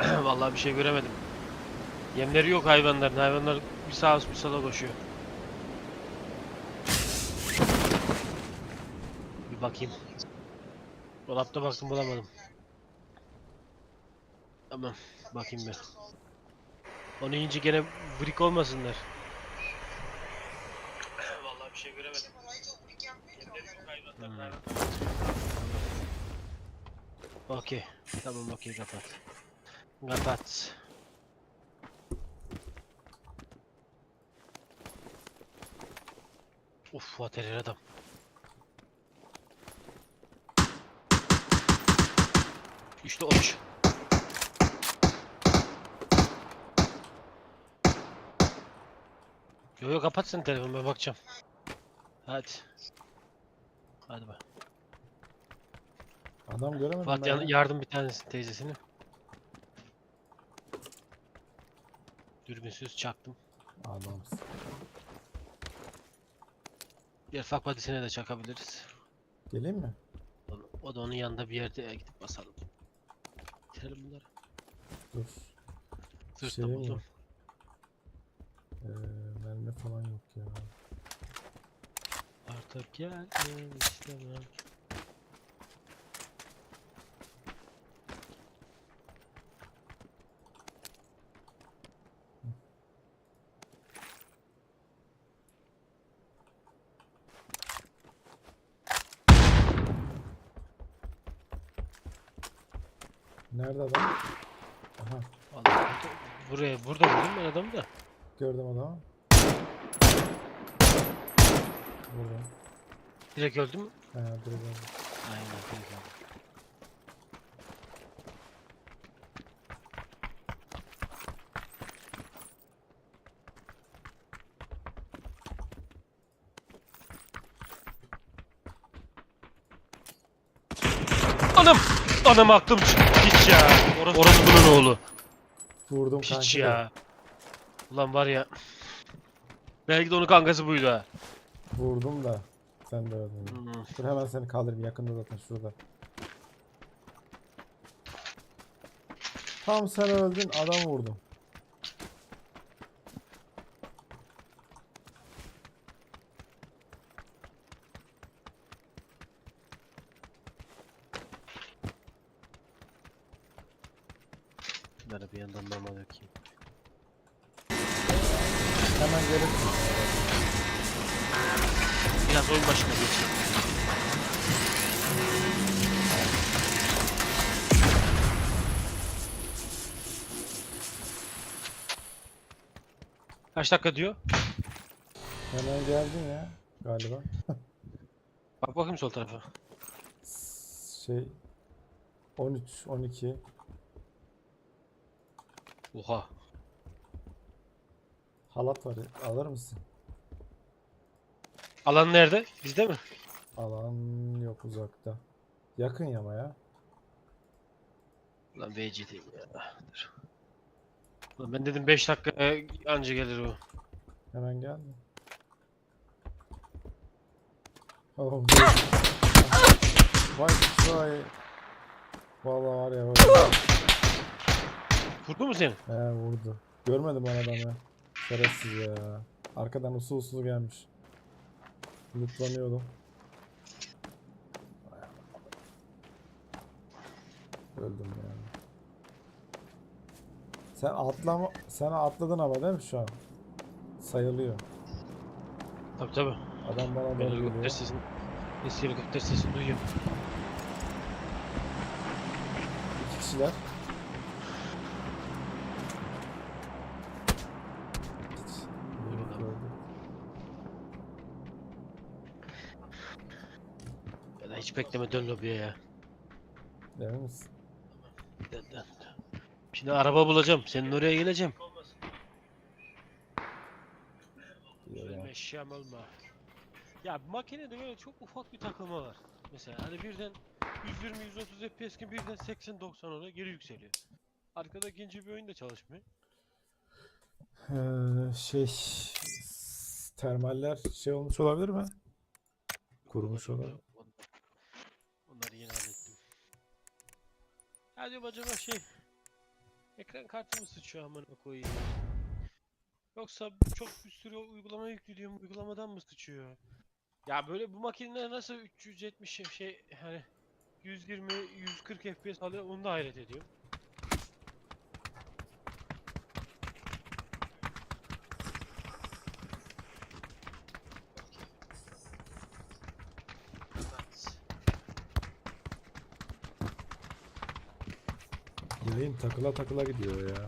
Vallahi bir şey göremedim. Yemleri yok hayvanların. Hayvanlar bir sağa bir sola koşuyor. Bir bakayım. Dolapta baktım bulamadım. Tamam. Bakayım bir. Onu yiyince gene brik olmasınlar. Vallahi bir şey göremedim. Hayvan- Okey. Tamam okey kapat. Kapat. Uf vaterer adam. İşte oç. Yo yo kapat sen telefonu ben bakacağım. Hadi. Hadi bak. Adam göremedim Fuat ben ya. yardım bir tanesi teyzesini. Dürbünsüz çaktım. Adamsın. Diğer fak badisine de çakabiliriz. Geleyim mi? O- O da onun yanında bir yerde gidip basalım. Bitirelim bunları. Dur. Sırtta Şey mi? buldum. Ee, mermi falan yok ya. Artık gel istemem. Nerede adam? Aha Vallahi burada- buraya burada buldum ben adamı da. gördüm adamı. Burada. Direkt öldü mü? He dur gördüm. Aynen direkt öldü. Anam! Anam aklım çıktı hiç ya. Orası, Orası bunun oğlu. Vurdum Hiç kanki de. ya. Ulan var ya. Belki de onun kankası buydu ha. Vurdum da. Sen de öldün. Hmm. Dur hemen seni kaldırayım yakında zaten şurada. Tam sen öldün adam vurdum. Bunlara bir yandan normal dökeyim. Hemen gelirsin. Biraz oyun başına geçeyim. Kaç dakika diyor? Hemen geldin ya galiba. Bak bakayım sol tarafa. Şey 13 12 Oha. halat var alır mısın? Alan nerede? Bizde mi? Alan yok uzakta. Yakın yama ya. Lan VC'deyim ya. Dur. Ulan ben dedim 5 dakika anca gelir o. Hemen geldi. Oh, Vay vay. Vallahi var ya. Vay. Vurdu mu seni? He vurdu. Görmedim ben adamı. Şerefsiz ya. Arkadan usul usul gelmiş. Lootlanıyordum. Öldüm ya. Sen atlama sen atladın ama değil mi şu an? Sayılıyor. Tabii tabii. Adam bana Ben helikopter sesini, eski helikopter sesini duyuyorum. İki kişiler. Hiç. Buyurun Yok, abi. öldü. Ya da hiç bekleme dön lobiye ya. Emin misin? Dön, dön. Şimdi araba bulacağım. Senin oraya geleceğim. Benim eşyam olma. Ya makinede böyle çok ufak bir takılma var. Mesela hani birden 120-130 FPS ki birden 80-90 oraya geri yükseliyor. Arkada ikinci bir oyun da çalışmıyor. Ee, şey termaller şey olmuş olabilir mi? Kurumuş olabilir. Ya diyorum acaba şey Ekran kartı mı sıçıyor amına koyayım? Yoksa çok bir sürü uygulama yüklüyorum uygulamadan mı sıçıyor? Ya böyle bu makineler nasıl 370 şey- şey hani 120 140 FPS alıyor onu da hayret ediyorum. Yayın takıla takıla gidiyor ya.